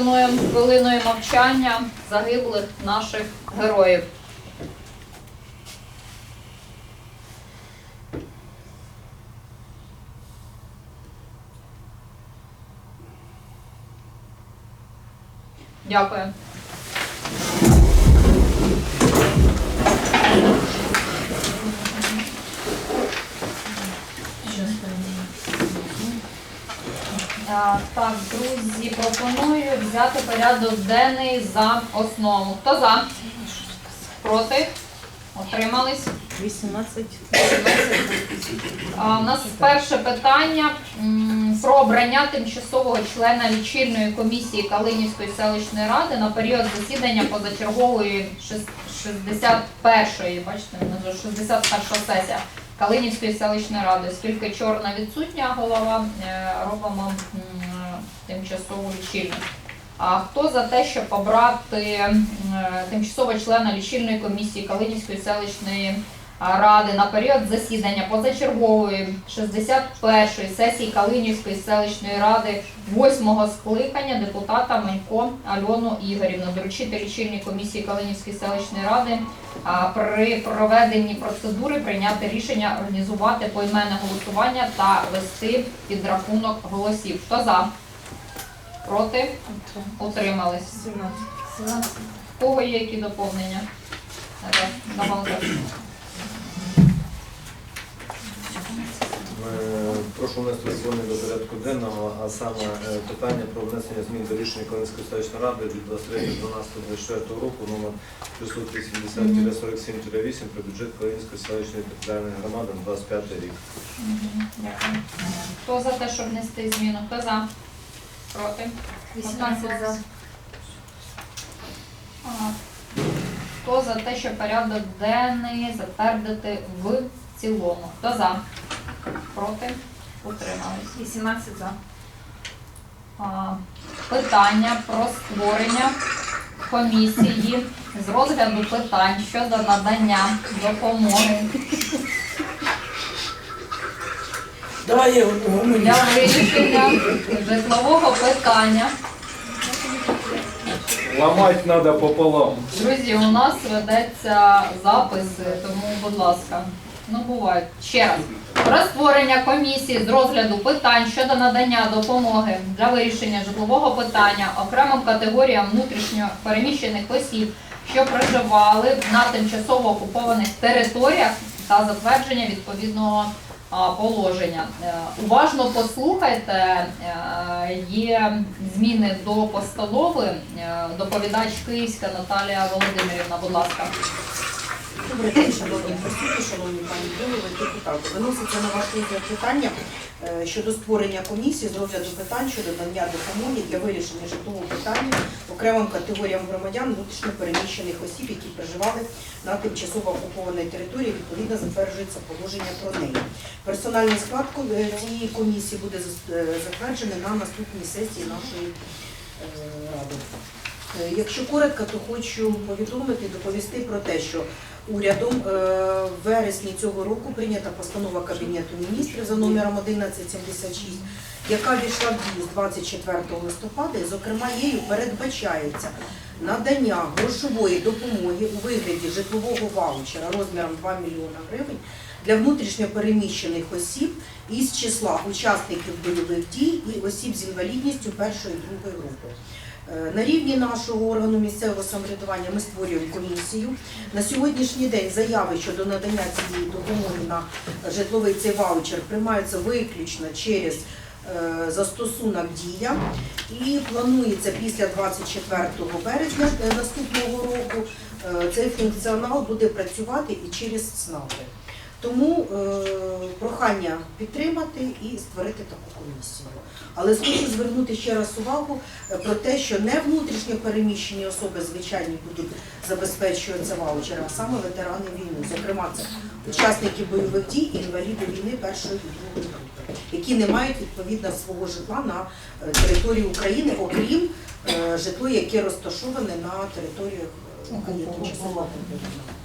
вшануємо хвилиною мовчання загиблих наших героїв. Дякую. А, Так, друзі, пропоную взяти порядок денний за основу. Хто за? Проти? Отримались? 18. А, У нас перше питання м, про обрання тимчасового члена лічильної комісії Калинівської селищної ради на період засідання позачергової шес- 61-ї, бачите, внизу 61 сесія Калинівської селищної ради. Оскільки чорна відсутня голова, е, робимо тимчасову лічильну. А хто за те, щоб обрати е, тимчасового члена лічильної комісії Калинівської селищної ради на період засідання позачергової 61-ї сесії Калинівської селищної ради 8-го скликання депутата Манько Альону Ігорівну доручити лічильній комісії Калинівської селищної ради при проведенні процедури прийняти рішення організувати поіменне голосування та вести підрахунок голосів. Хто за? Проти? Утримались. 17. В кого є які доповнення? Раз, Прошу внести зміни до порядку денного, а саме е, питання про внесення змін до рішення Калинської селищної ради від 23.12.24 року номер 680-47-8 про бюджет Калинської селищної територіальної громади на 25 рік. Дякую. Хто за те, щоб внести зміну? Хто за? Проти? 18 за. Хто за те, щоб порядок денний затвердити в цілому? Хто за? Проти? Утримались. 18 за. А, Питання про створення комісії з розгляду питань щодо надання допомоги Давай я для вирішення житлового питання. Ламати треба пополам. Друзі, у нас ведеться запис, тому, будь ласка, ну буває. Ще раз. Про створення комісії з розгляду питань щодо надання допомоги для вирішення житлового питання окремим категоріям внутрішньо переміщених осіб, що проживали на тимчасово окупованих територіях та затвердження відповідного положення. Е, Уважно послухайте, е, є зміни до постанови. Е, Доповідач Київська Наталія Володимирівна, будь ласка. Добрий шановні присутні, шановні пані голови, депутати. Виноситься на ваш розгляд питання е, щодо створення комісії з розгляду питань щодо надання допомоги для вирішення житлового питання окремим категоріям громадян внутрішньо переміщених осіб, які проживали на тимчасово окупованій території, відповідно затверджується положення про неї. Персональний склад е, цієї комісії буде е, затверджений на наступній сесії нашої ради. Якщо коротко, то хочу повідомити, доповісти про те, що урядом е, в вересні цього року прийнята постанова Кабінету міністрів за номером 1176, яка війшла в дію з 24 листопада, і, зокрема, її передбачається надання грошової допомоги у вигляді житлового ваучера розміром 2 мільйона гривень для внутрішньо переміщених осіб із числа учасників бойових дій і осіб з інвалідністю першої і другої групи. Е, На рівні нашого органу місцевого самоврядування ми створюємо комісію. На сьогоднішній день заяви щодо надання цієї допомоги на житловий цей ваучер приймаються виключно через е, застосунок дія і планується після 24 березня е, наступного року цей функціонал буде працювати і через СНАПи. Тому е, прохання підтримати і створити таку комісію. Але хочу звернути ще раз увагу е, про те, що не внутрішньо переміщені особи звичайні будуть забезпечуватися ваучером, а саме ветерани війни. Зокрема, це учасники бойових дій і інваліди війни першої і другої групи, які не мають відповідно свого житла на е, території України, окрім е, житло, яке розташоване на територіях е. Е,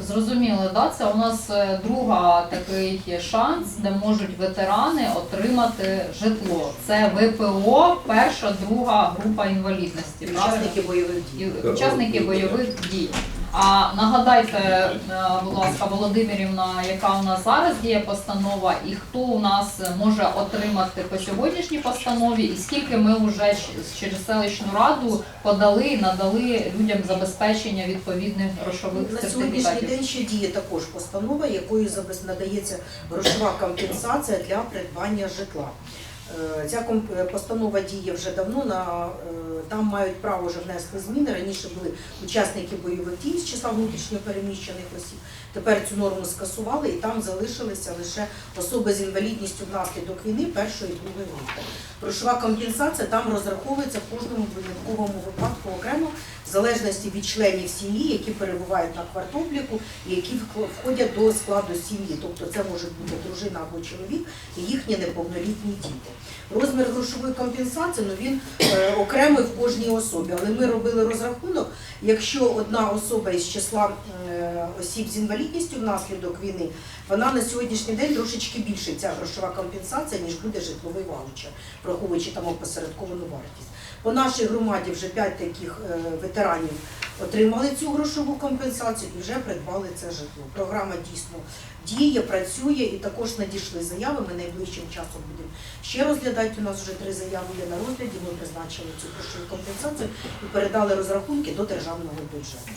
Зрозуміло, да? це у нас е, друга такий шанс, де можуть ветерани отримати житло. Це ВПО, перша, друга група інвалідності. правильно? Учасники бойових дій. Учасники бойових дій. А нагадайте, е, будь ласка, Володимирівна, яка у нас зараз діє постанова, і хто у нас може отримати по сьогоднішній постанові, і скільки ми вже через селищну раду подали і надали людям забезпечення відповідних грошових На сьогоднішній сертифікатів. день ще діє також постанова, якою забез- надається грошова компенсація для придбання житла. Е, Ця е, постанова діє вже давно. На е, там мають право вже внести зміни. Раніше були учасники бойових дій з числа внутрішньо переміщених осіб. Тепер цю норму скасували і там залишилися лише особи з інвалідністю внаслідок війни першої і другої групи. Грошова компенсація там розраховується в кожному винятковому випадку окремо, в залежності від членів сім'ї, які перебувають на квартобліку і які входять до складу сім'ї. Тобто це може бути дружина або чоловік і їхні неповнолітні діти. Розмір грошової компенсації ну, він е, окремий в кожній особі, але ми робили розрахунок, якщо одна особа із числа е, осіб з інвалідністю внаслідок війни, вона на сьогоднішній день трошечки більше ця грошова компенсація, ніж буде житловий ваучер, враховуючи там опосередковану вартість. По нашій громаді вже 5 таких е, ветеранів отримали цю грошову компенсацію і вже придбали це житло. Програма дійсно діє, працює і також надійшли заяви. Ми найближчим часом будемо ще розглядати. У нас вже три заяви є на розгляді. Ми призначили цю грошову компенсацію і передали розрахунки до державного бюджету.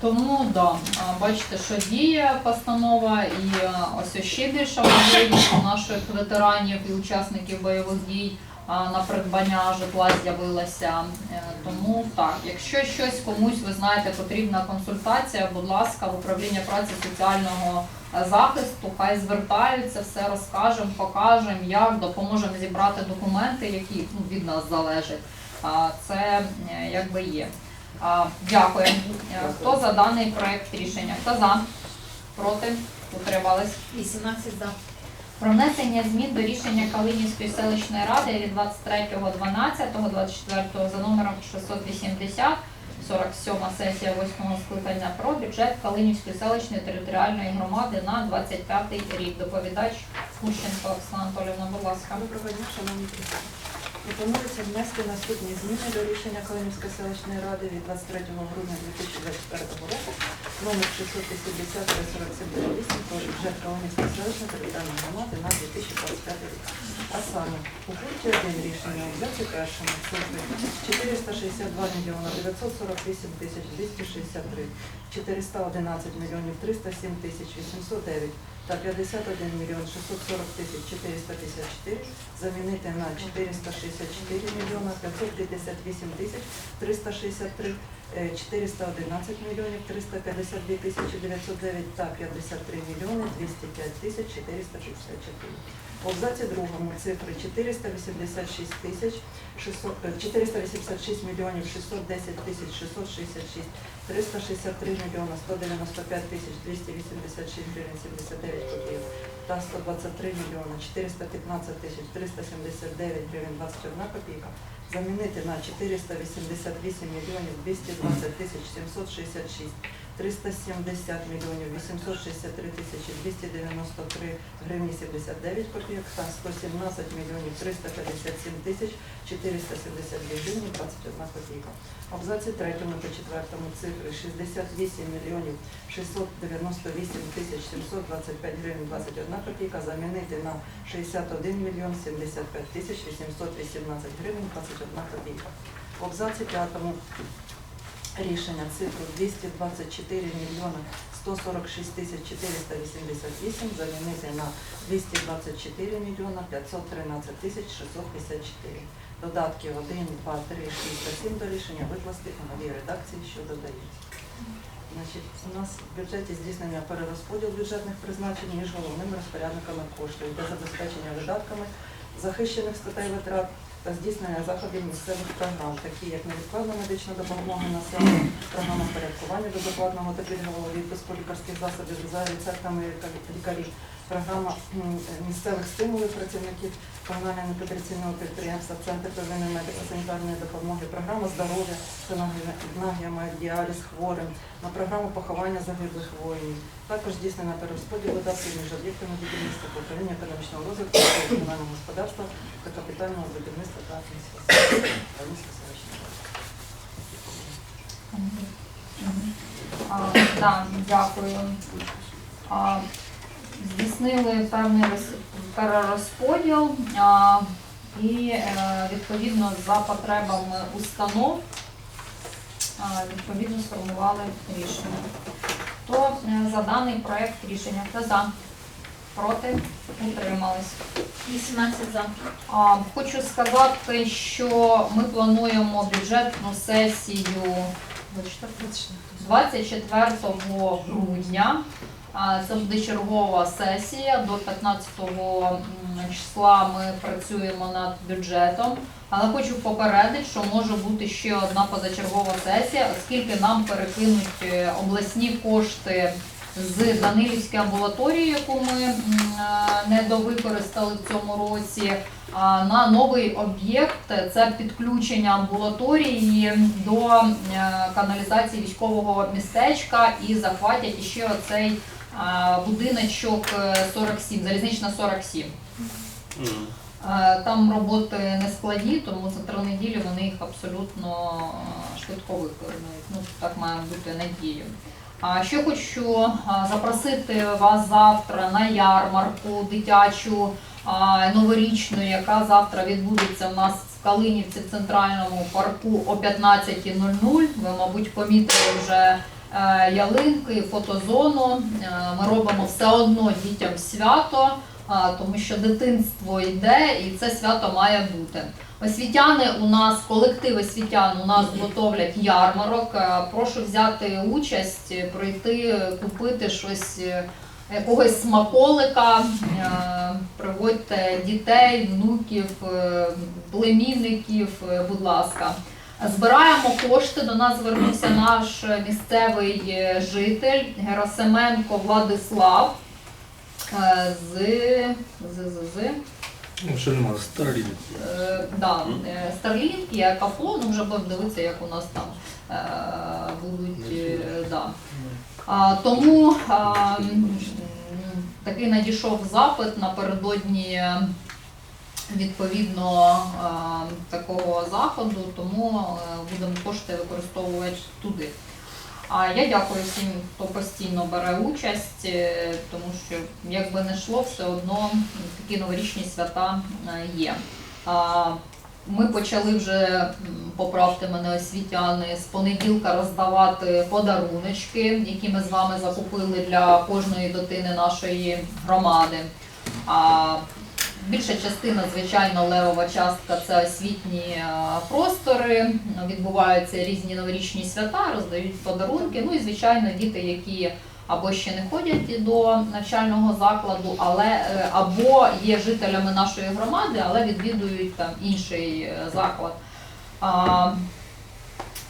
Тому да, бачите, що діє постанова, і ось ще більша можливість наших ветеранів і учасників бойових дій на придбання житла з'явилася. Е, Тому так, якщо щось комусь ви знаєте, потрібна консультація, будь ласка, в управління праці соціального е, захисту, хай звертаються, все розкажемо, покажемо, як допоможемо зібрати документи, які ну, від нас залежать. Це е, якби є. Дякую. Хто за даний проект рішення? Хто за? Проти? Утримались? 18 за. Про внесення змін до рішення Калинівської селищної ради від 23.12.24 за номером 680, 47 сесія 8 скликання про бюджет Калинівської селищної територіальної громади на 25 рік. Доповідач Кущенко Оксана Анатолівна, будь ласка. Доброго дня, шановні присутні. Пропонується внести наступні зміни до рішення Калинівської селищної ради від 23 грудня 2024 року номер 680 47 про бюджет Калинівської селищної територіальної громади на 2025 рік. А саме у пункті 1 рішення в абзаці першому цифри 462 мільйона 948 тисяч 263, 411 мільйонів 307 тисяч 809 та 51 мільйон 640 тисяч 454 замінити на 464 мільйона 558 тисяч 363, е, 411 мільйонів 352 тисячі 909 та 53 мільйони 205 тисяч 464. В абзаці другому цифри 486 тисяч 600, е, 486 мільйонів 610 тисяч 666, 363 мільйона 195 тисяч 286 гривень 79 копійок та 123 мільйона 415 тисяч 379 гривень 21 копійка. Замінити на 488 мільйонів 220 тисяч 766, 370 мільйонів 863 тисячі 293 гривні 79 копійок та 117 мільйонів 357 тисяч 472 гривні 21 копійка. Абзаці третьому та четвертому цифри 68 мільйонів 698 тисяч 725 гривень 21 копійка замінити на 61 мільйон 75 тисяч 818 гривень 21 копійка. В абзаці п'ятому рішення цифру 224 мільйона 146 тисяч 488 замінити на 224 мільйона 513 тисяч 654. Додатки 1, 2, 3, 6 та 7 до рішення викласти у новій редакції, що додається. Значить, у нас в бюджеті здійснення перерозподіл бюджетних призначень між головними розпорядниками коштів для забезпечення видатками захищених статей витрат та здійснення заходів місцевих програм, такі як невідкладна медична допомога населенню, програма порядкування безоплатного та пільгового відпуску лікарських засобів за рецептами лікарів, програма місцевих стимулів працівників комунального некомерційного підприємства Центр первинної медико-санітарної допомоги, програма здоров'я це на гемодіаліз хворим, на програму поховання загиблих воїнів. Також здійснена перерозподіл видатків між об'єктами будівництва управління економічного розвитку комунального господарства та капітального будівництва та да, дякую. Здійснили певний перерозподіл і е, відповідно за потребами установ відповідно сформували рішення. Хто е, за даний проект рішення? Хто за? Проти? Утримались. 18 за. А, Хочу сказати, що ми плануємо бюджетну сесію 24 грудня. Буде чергова сесія. До 15 числа ми працюємо над бюджетом. Але хочу попередити, що може бути ще одна позачергова сесія, оскільки нам перекинуть е, обласні кошти з Данилівської амбулаторії, яку ми е, недовикористали в цьому році, на новий об'єкт. Це підключення амбулаторії до е, каналізації військового містечка і захватять іще оцей будиночок е, 47, залізнична 47. Е, Там роботи не складні, тому за три неділі вони їх абсолютно е, швидко виконують. Ну, так має бути надією. А ще хочу е, запросити вас завтра на ярмарку дитячу новорічну, яка завтра відбудеться в нас в Калинівці в центральному парку о 15.00. Ви, мабуть, помітили вже е, ялинки, фотозону. Е, Ми робимо все одно дітям свято, тому що дитинство йде і це свято має бути. Освітяни у нас, колектив освітян у нас готовлять ярмарок. Е, Прошу взяти участь, е, прийти, купити щось, е, якогось смаколика, е, приводьте дітей, внуків, е, племінників, е, будь ласка. Збираємо кошти. До нас звернувся наш місцевий е, житель Герасименко Владислав. е, З, з, з, з Ну, що нема, старі. Е, да, е, є кафло, ну вже будемо дивитися, як у нас там е, будуть. е, да. А, тому а, такий надійшов запит напередодні відповідно такого заходу, тому е, будемо кошти використовувати туди. А я дякую всім, хто постійно бере участь, е, тому що як би не йшло, все одно такі новорічні свята е, є. Ми почали вже, поправте мене освітяни, з понеділка роздавати подаруночки, які ми з вами закупили для кожної дитини нашої громади. Більша частина, звичайно, левова частка це освітні е, простори. Відбуваються різні новорічні свята, роздають подарунки. Ну і звичайно, діти, які або ще не ходять до навчального закладу, але е, або є жителями нашої громади, але відвідують там інший е, заклад.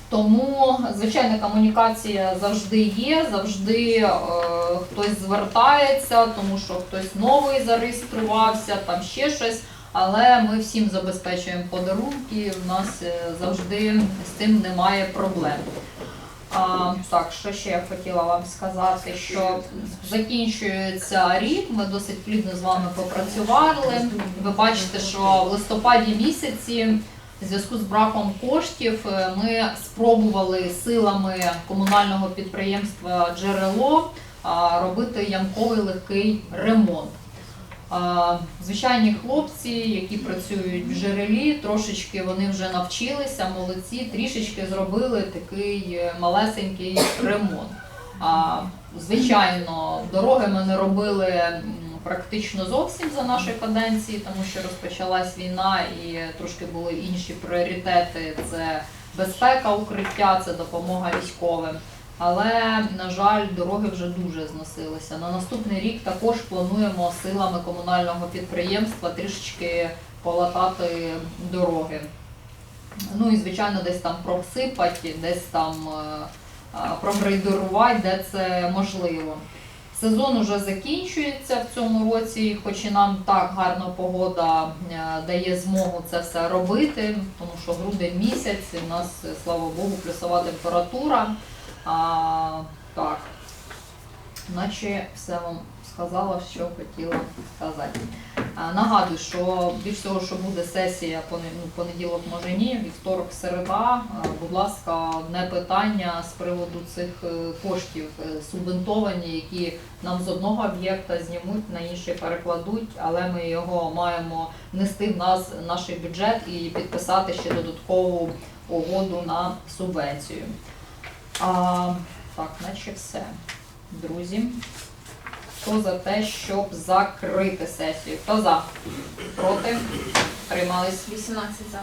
Тому, звичайно, комунікація завжди є, завжди е, хтось звертається, тому що хтось новий зареєструвався, там ще щось. Але ми всім забезпечуємо подарунки. У нас е, завжди з цим немає проблем. А, так, що ще я хотіла вам сказати, що закінчується рік. Ми досить плідно з вами попрацювали. Ви бачите, що в листопаді місяці. В зв'язку з браком коштів е, ми спробували силами комунального підприємства Джерело робити ямковий легкий ремонт. Звичайні хлопці, які працюють в джерелі, трошечки вони вже навчилися, молодці, трішечки зробили такий е, малесенький ремонт. Звичайно, дороги ми не робили практично зовсім за нашої каденції, тому що розпочалась війна і трошки були інші пріоритети. Це безпека укриття, це допомога військовим. Але, на жаль, дороги вже дуже зносилися. На наступний рік також плануємо силами комунального підприємства трішечки полатати дороги. Ну і звичайно, десь там просипати, десь там е, прогрейдерувати, де це можливо. Сезон уже закінчується в цьому році, хоч і нам так гарна погода е, дає змогу це все робити, тому що грудень місяць, і в нас, е, слава Богу, плюсова температура. А, так, наче все вам сказала, що хотіла сказати. А, Нагадую, що більш того, що буде сесія ну, понеділок, може ні, вівторок, середа. Будь ласка, одне питання з приводу цих е, коштів е, субвентовані, які нам з одного об'єкта знімуть, на інший перекладуть, але ми його маємо внести в нас наш бюджет і підписати ще додаткову угоду на субвенцію. А, так, наче все. Друзі. Хто за те, щоб закрити сесію? Хто за? Проти? Приймались 18 за.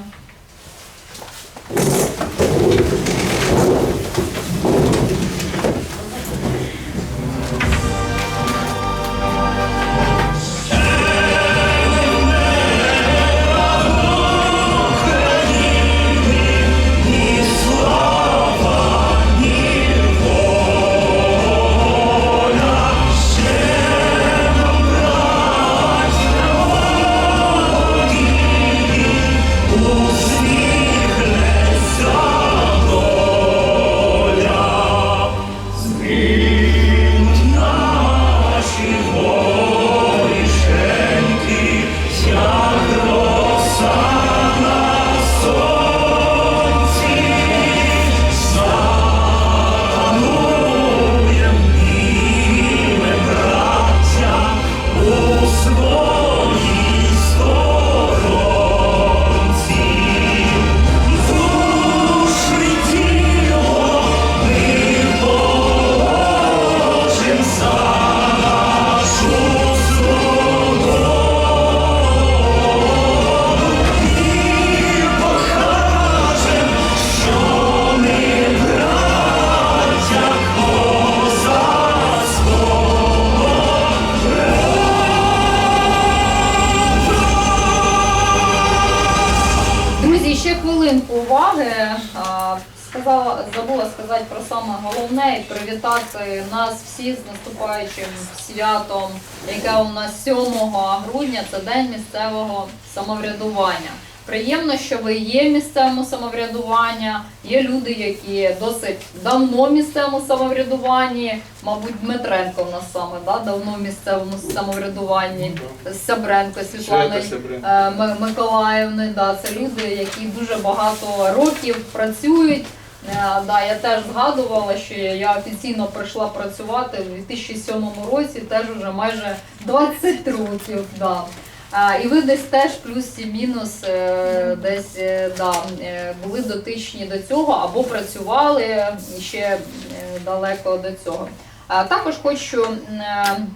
Привітати нас всіх з наступаючим святом, яке у нас 7 грудня, це День місцевого самоврядування. Приємно, що ви є місцевому самоврядуванні. Є люди, які досить давно в місцевому самоврядуванні. Мабуть, Дмитренко в нас саме да, давно в місцевому самоврядуванні. Сябренко Світлана Е, Миколаївни. Да, це люди, які дуже багато років працюють. Е, Да, я теж згадувала, що я офіційно прийшла працювати у 2007 році, теж вже майже 20 років. Да. І ви десь теж плюс і мінус е, десь е, да, е, були дотичні до цього або працювали ще е, далеко до цього. Також хочу е, Е,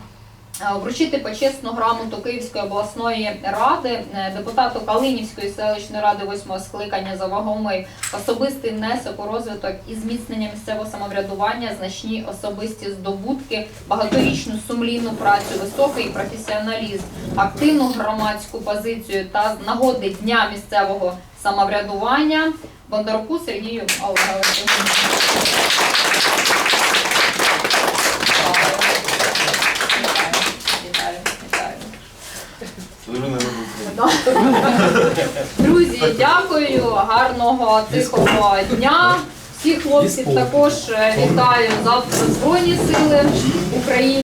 Вручити почесну грамоту Київської обласної ради е, депутату Калинівської селищної ради восьмого скликання за вагомий особистий внесок у розвиток і зміцнення місцевого самоврядування, значні особисті здобутки, багаторічну сумлінну працю, високий професіоналізм, активну громадську позицію та нагоди дня місцевого самоврядування Бондаруку Сергію Олеговичу. Друзі, дякую, гарного тихого дня. Всіх хлопців також е, вітаю. Завтра Збройні Сили України.